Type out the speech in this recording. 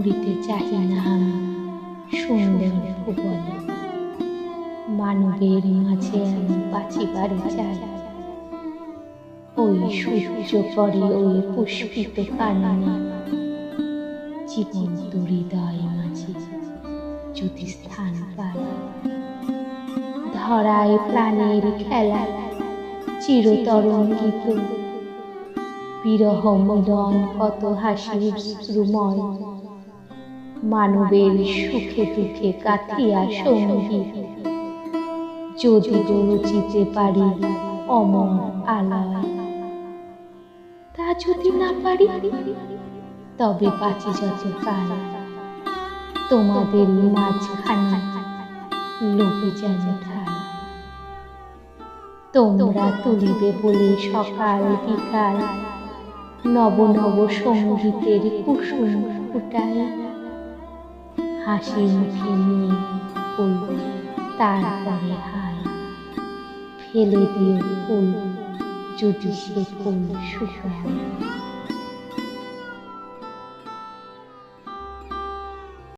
মরিতে চাহি না সুন্দর ভুবনে। মানবের মাঝে আমি বাঁচিবারে চাই। ওই সূর্য পরে ওই পুষ্পিত কাননে জীবন হৃদয় মাঝে যদি স্থান পায় ধরায় প্রাণের খেলা চিরতরঙ্গিত বিরহ মিলন কত হাসির শ্রুময়। মানবের সুখে দুঃখে কাথিয়া সঙ্গী। যদি রচিতে পারি, অমর আলয়। তা যদি না পারি, তবে বাঁচি যত কাল তোমাদের মাঝখানে লোকে যেন ঠাই তোমরা তুলিবে বলে সকাল বিকাল নব নব সঙ্গীতের কুসুম ফুটায়। হাসি মুখে নিয়ে ফুল তারপরে হায় ফেলে দিয়ে ফুল যদি সে ফুল শুকায়